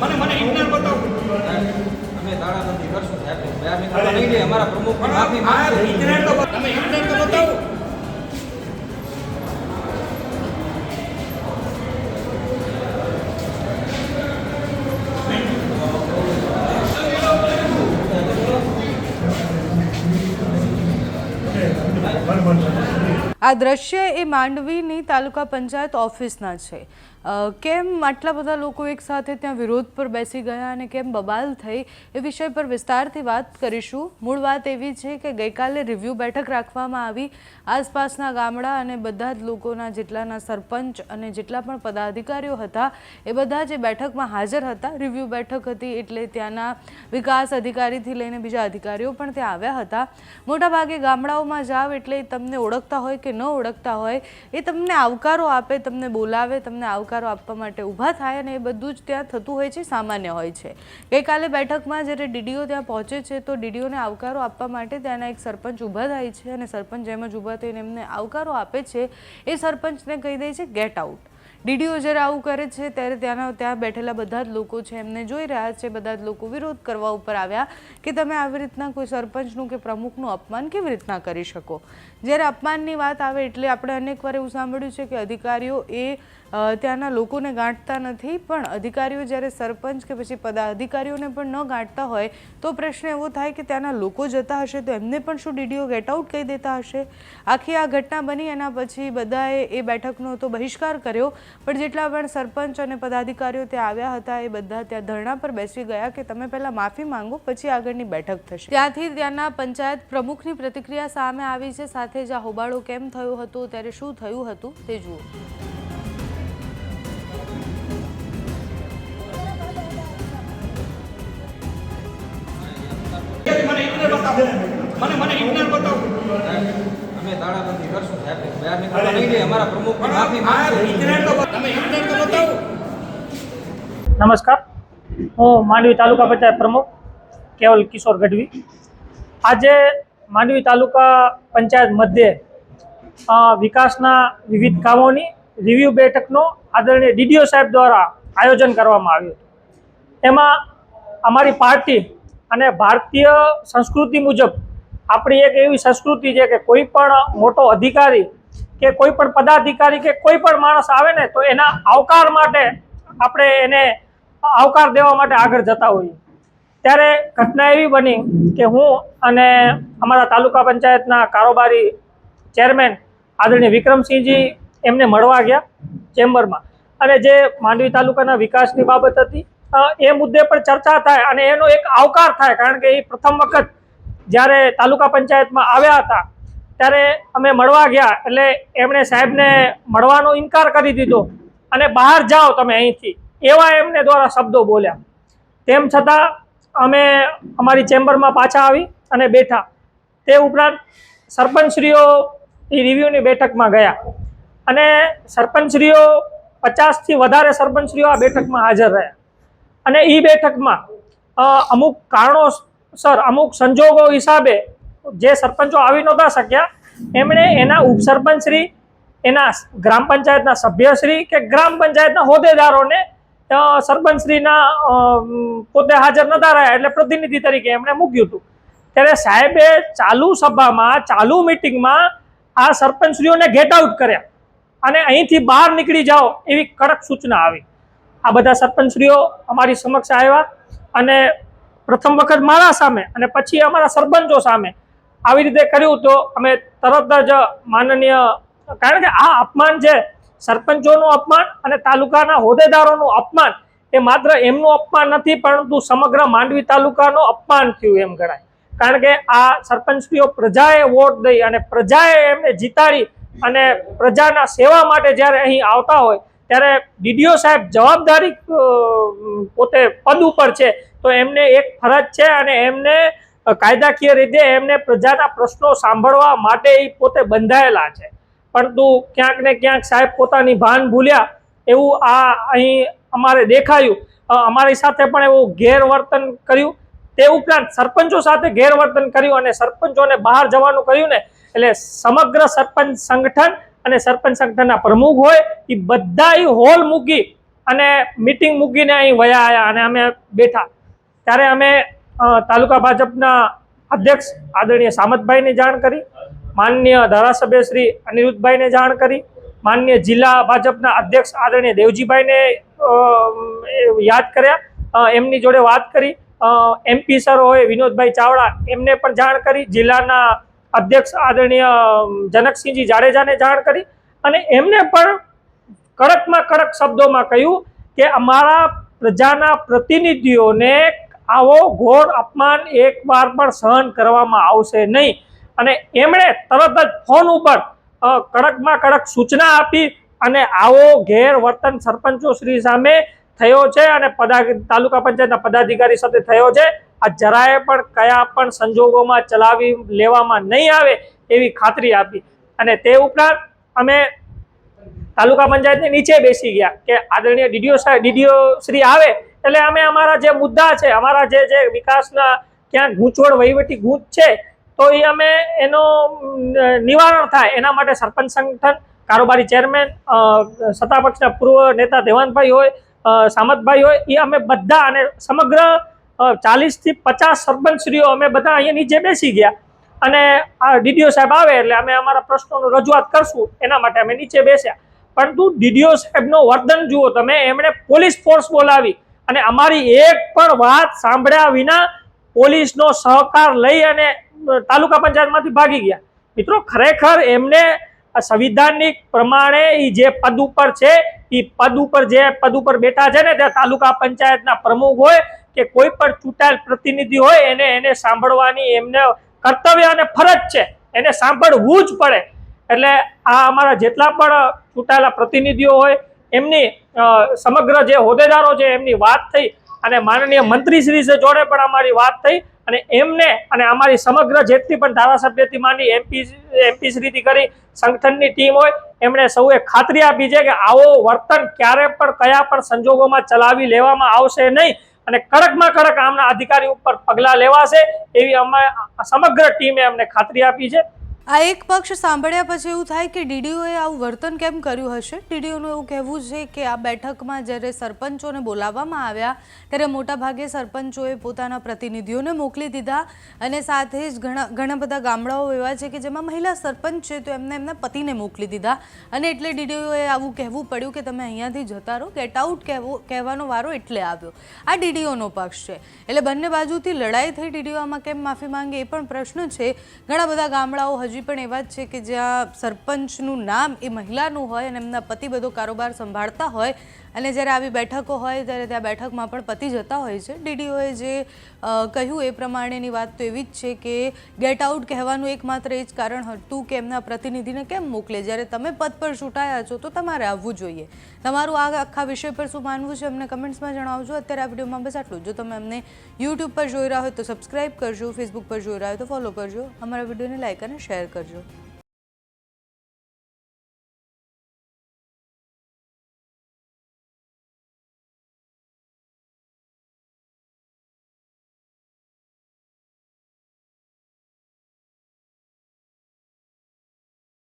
મને મને ઇગ્નોર બતાવો અમે તાળાબંધી કરશું સાહેબ. બહાર નીકળવા નહીં દે અમારા પ્રમુખની માફી આ માંગશું. ઇગ્નોર તો તમે ઇગ્નોર તો બતાવો. આ દ્રશ્ય એ માંડવીની તાલુકા પંચાયત ઓફિસના છે. કેમ આટલા બધા લોકો એકસાથે ત્યાં વિરોધ પર બેસી ગયા અને કેમ બબાલ થઈ, એ વિષય પર વિસ્તારથી વાત કરીશું. મૂળ વાત એવી છે કે ગઈકાલે રિવ્યૂ બેઠક રાખવામાં આવી. આસપાસના ગામડા અને બધા જ લોકોના જેટલાના સરપંચ અને જેટલા પણ પદાધિકારીઓ હતા, એ બધા જે બેઠકમાં હાજર હતા, રિવ્યૂ બેઠક હતી એટલે ત્યાંના વિકાસ અધિકારીથી લઈને બીજા અધિકારીઓ પણ ત્યાં આવ્યા હતા. મોટાભાગે ગામડાઓમાં જાવ એટલે તમને ઓળખતા હોય કે ન ઓળખતા હોય, એ તમને આવકારો આપે, તમને બોલાવે, તમને આવકારો આપવા માટે ઊભા થાય અને એ બધું જ ત્યાં થતું હોય છે, સામાન્ય હોય છે. ગઈકાલે બેઠકમાં જ્યારે ડીડીઓ ત્યાં પહોંચે છે, તો ડીડીઓને આવકારો આપવા માટે ત્યાંના એક સરપંચ ઊભા થાય છે અને સરપંચ જેમ જ ઊભા થઈને એમને આવકારો આપે છે, એ સરપંચને કહી દે છે ગેટ આઉટ ડીડીઓ જ્યારે આવું કરે છે, ત્યારે ત્યાંના, ત્યાં બેઠેલા બધા જ લોકો છે, એમને જોઈ રહ્યા છે, બધા જ લોકો વિરોધ કરવા ઉપર આવ્યા કે તમે આવી રીતના કોઈ સરપંચનું કે પ્રમુખનું અપમાન કેવી રીતના કરી શકો? જ્યારે અપમાનની વાત આવે એટલે આપણે અનેકવાર એવું સાંભળ્યું છે કે અધિકારીઓ એ ત્યાંના લોકોને ગાંઠતા નથી, પણ અધિકારીઓ જ્યારે સરપંચ કે પછી પદાધિકારીઓને પણ ન ગાંઠતા હોય, તો પ્રશ્ન એવો થાય કે ત્યાંના લોકો જતા હશે તો એમને પણ શું ડીડીઓ ગેટ આઉટ કહી દેતા હશે? આખી આ ઘટના બની, એના પછી બધાએ એ બેઠકનો તો બહિષ્કાર કર્યો, પણ જેટલા પણ સરપંચ અને પદાધિકારીઓ ત્યાં આવ્યા હતા, એ બધા ત્યાં ધરણા પર બેસી ગયા કે તમે પહેલાં માફી માંગો, પછી આગળની બેઠક થશે. ત્યાંથી ત્યાંના પંચાયત પ્રમુખની પ્રતિક્રિયા સામે આવી છે, સાથે જ આ હોબાળો કેમ થયો હતો, ત્યારે શું થયું હતું, તે જુઓ. બતાવો મને મને ઇગ્નોર બતાવો અમે તાળાબંધી કરશું સાહેબ. બહાર નીકળવા નહીં દે અમારા પ્રમુખની માફી આ માંગશું. તો તમે ઇગ્નોર તો બતાવો. નમસ્કાર. હું માંડવી તાલુકા પંચાયત પ્રમુખ કેવલ કિશોર ગઢવી. આજે માંડવી તાલુકા પંચાયત મધ્યે વિકાસના વિવિધ કામોની રિવ્યુ બેઠકનો આદરણીય ડીડીઓ સાહેબ દ્વારા આયોજન કરવામાં આવ્યું હતું. એમાં અમારી પાર્ટી અને ભારતીય સંસ્કૃતિ મુજબ આપણી એક એવી સંસ્કૃતિ છે કે કોઈ પણ મોટો અધિકારી કે કોઈ પણ પદાધિકારી કે કોઈ પણ માણસ આવે ને તો એના આવકાર માટે આપણે એને આવકાર દેવા માટે આગળ જતા હોઈએ. ત્યારે ઘટના એવી બની કે હું અને અમારા તાલુકા પંચાયતના કારોબારી ચેરમેન આદરણીય વિક્રમસિંહજી એમને મળવા ગયા ચેમ્બરમાં. અને જે માંડવી તાલુકાના વિકાસની બાબત હતી એ મુદ્દે પર ચર્ચા થાય અને એનો એક આવકાર થાય, કારણ કે એ પ્રથમ વખત જ્યારે તાલુકા પંચાયતમાં આવ્યા હતા, ત્યારે અમે મળવા ગયા એટલે એમણે સાહેબને મળવાનો ઇનકાર કરી દીધો અને બહાર જાઓ તમે અહીંથી, એવા એમને દ્વારા શબ્દો બોલ્યા. તેમ છતાં અમે અમારી ચેમ્બરમાં પાછા આવી અને બેઠા. તે ઉપરાંત સરપંચશ્રીઓ એ રિવ્યુની બેઠકમાં ગયા અને સરપંચશ્રીઓ પચાસથી વધારે સરપંચશ્રીઓ આ બેઠકમાં હાજર રહ્યા. અને એ બેઠકમાં અમુક અમુક કારણોસર, અમુક સંજોગો હિસાબે જે સરપંચો આવી નહોતા શક્યા, એમણે એના ઉપસરપંચશ્રી, એના ગ્રામ પંચાયતના સભ્યશ્રી કે ગ્રામ પંચાયતના હોદ્દેદારોને સરપંચશ્રીના પોતે હાજર નતા રહ્યા એટલે પ્રતિનિધિ તરીકે એમણે મૂક્યું હતું. ત્યારે સાહેબે ચાલુ સભામાં, ચાલુ મિટિંગમાં આ સરપંચશ્રીઓને ગેટ આઉટ કર્યા. અને અહીંથી બહાર નીકળી જાઓ એવી કડક સૂચના આવી. આ બધા સરપંચશ્રીઓ અમારી સમક્ષ આવ્યા અને પ્રથમ વખત મારા સામે અને પછી અમારા સરપંચો સામે આવી રીતે કર્યું તો અમે તરત જ માનનીય, કારણ કે આ અપમાન છે, સરપંચોનું અપમાન અને તાલુકાના હોદ્દેદારોનું અપમાન એ માત્ર એમનું અપમાન નથી, પરંતુ સમગ્ર માંડવી તાલુકાનું અપમાન થયું એમ ગણાય. કારણ કે આ સરપંચશ્રીઓ પ્રજાએ વોટ દઈ અને પ્રજાએ એમને જીતાડી અને પ્રજાના સેવા માટે જ્યારે અહીં આવતા હોય ત્યારે ડીડીઓ સાહેબ જવાબદારી પોતે પદ ઉપર છે. તો એમને એક ફરજ છે અને એમને કાયદાકીય રીતે એમને પ્રજાના પ્રશ્નો સાંભળવા માટે એ પોતે બંધાયેલા છે. પરંતુ ક્યાંક ને ક્યાંક સાહેબ પોતાની ભાન ભૂલ્યા. એવું આ અહીં અમારે દેખાયું. અમારી સાથે પણ એવું ગેરવર્તન કર્યું. તે ઉપરાંત સરપંચો સાથે ગેરવર્તન કર્યું અને સરપંચોને બહાર જવાનું કહ્યું ને. એટલે સમગ્ર સરપંચ સંગઠન અને સરપંચ સંગઠનના પ્રમુખ હોય એ બધા હોલ મૂકી અને મિટિંગ મૂકીને અહીં વયા આવ્યા અને અમે બેઠા. ત્યારે અમે તાલુકા ભાજપના અધ્યક્ષ આદરણીય સામતભાઈને જાણ કરી, માનનીય ધારાસભ્ય શ્રી અનિરુદ્ધભાઈને જાણ કરી માન્ય જિલ્લા ભાજપના અધ્યક્ષ આદરણીય દેવજીભાઈને યાદ કર્યા. એમની જોડે વાત કરી. એમપી સર હોય વિનોદભાઈ ચાવડા એમને પણ જાણ કરી. જિલ્લાના અધ્યક્ષ આદરણીય જનકસિંહજી જાડેજાને જાણ કરી અને એમને પણ કડકમાં કડક શબ્દોમાં કહ્યું કે અમારા પ્રજાના પ્રતિનિધિઓને આવો ઘોર અપમાન એકવાર પણ સહન કરવામાં આવશે નહીં. અને એમણે તરત જ ફોન ઉપર કડકમાં કડક સૂચના આપી અને આવો ગેરવર્તન સરપંચો શ્રી સામે થયો છે અને પદા, તાલુકા પંચાયતના પદાધિકારી સાથે થયો છે. આ જરાય પણ કયા પણ સંજોગોમાં ચલાવી લેવામાં નહીં આવે એવી ખાતરી આપી. અને તે ઉપરાંત અમે તાલુકા પંચાયતની નીચે બેસી ગયા કે આદરણીય ડીડીઓ સાહેબ ડીડીઓ શ્રી આવે એટલે અમે અમારા જે મુદ્દા છે, અમારા જે જે વિકાસના ક્યાંક ગૂંચવણ વહીવટી ગૂંચ છે, તો એ અમે એનો નિવારણ થાય. એના માટે સરપંચ સંગઠન, કારોબારી ચેરમેન સત્તાપક્ષના પૂર્વ નેતા દેવાનભાઈ હોય સામતભાઈ હોય, એ અમે બધા અને સમગ્ર ચાલીસથી પચાસ સરપંચશ્રીઓ અમે બધા અહીંયા નીચે બેસી ગયા. અને આ ડીડીઓ સાહેબ આવે એટલે અમે અમારા પ્રશ્નોનું રજૂઆત કરશું. એના માટે અમે નીચે બેસ્યા. પરંતુ ડીડીઓ સાહેબનો વર્તન જુઓ તમે, એમણે પોલીસ ફોર્સ બોલાવી. અને અમારી એક પણ વાત સાંભળ્યા વિના પોલીસનો સહકાર લઈ અને તાલુકા પંચાયતમાંથી ભાગી ગયા. મિત્રો, ખરેખર એમને સંવિધાનિક પ્રમાણે એ જે પદ ઉપર છે એ પદ ઉપર જે પદ ઉપર બેઠા છે ને, ત્યાં તાલુકા પંચાયતના પ્રમુખ હોય કે કોઈ પણ ચૂંટાયેલ પ્રતિનિધિ હોય એને એને સાંભળવાની એમને કર્તવ્ય અને ફરજ છે. એને સાંભળવું જ પડે. એટલે આ અમારા જેટલા પણ ચૂંટાયેલા પ્રતિનિધિઓ હોય, એમની સમગ્ર જે હોદ્દેદારો છે, એમની વાત થઈ અને માનનીય મંત્રીશ્રી જોડે પણ અમારી વાત થઈ અને એમને અને અમારી સમગ્ર જેટલી પણ ધારાસભ્યથી માંડી એમપી એમપીશ્રીથી કરી સંગઠનની ટીમ હોય, એમણે સૌએ ખાતરી આપી છે કે આવો વર્તન ક્યારે પણ, કયા પણ સંજોગોમાં ચલાવી લેવામાં આવશે નહીં. અને કડકમાં કડક આમના અધિકારી ઉપર પગલાં લેવાશે એવી અમે સમગ્ર ટીમે અમને ખાતરી આપી છે. આ એક પક્ષ સાંભળ્યા પછી એવું થાય કે ડીડીઓએ આવું વર્તન કેમ કર્યું હશે? ડીડીઓનું એવું કહેવું છે કે આ બેઠકમાં જ્યારે સરપંચોને બોલાવવામાં આવ્યા, ત્યારે મોટાભાગે સરપંચોએ પોતાના પ્રતિનિધિઓને મોકલી દીધા અને સાથે જ ઘણા ઘણા બધા ગામડાઓ એવા છે કે જેમાં મહિલા સરપંચ છે તો એમને એમના પતિને મોકલી દીધા. અને એટલે ડીડીઓએ આવું કહેવું પડ્યું કે તમે અહીંયાથી જતા રહો ગેટ આઉટ કહેવો, કહેવાનો વારો એટલે આવ્યો. આ ડીડીઓનો પક્ષ છે. એટલે બંને બાજુથી લડાઈ થઈ, ડીડીઓ આમાં કેમ માફી માંગે એ પણ પ્રશ્ન છે. ઘણા બધા ગામડાઓ હજી પણ એવા જ છે કે જ્યાં સરપંચનું નામ એ મહિલાનું હોય અને એમના પતિ બધો કારોબાર સંભાળતા હોય અને જ્યારે આવી બેઠકો હોય, ત્યારે ત્યાં બેઠકમાં પણ પતિ જતા હોય છે. ડીડીઓએ જે કહ્યું એ પ્રમાણેની વાત તો એવી જ છે કે ગેટ આઉટ કહેવાનું એકમાત્ર એ જ કારણ હતું કે એમના પ્રતિનિધિને કેમ મોકલે? જ્યારે તમે પદ પર ચૂંટાયા છો, તો તમારે આવવું જોઈએ. તમારું આ આખા વિષય પર શું માનવું છે, અમને કમેન્ટ્સમાં જણાવજો. અત્યારે આ વિડીયોમાં બસ આટલું જો. તમે અમને યુટ્યુબ પર જોઈ રહ્યા હોય તો સબસ્ક્રાઇબ કરજો ફેસબુક પર જોઈ રહ્યા હોય તો ફોલો કરજો. અમારા વિડીયોને લાઇક અને શેર કરજો.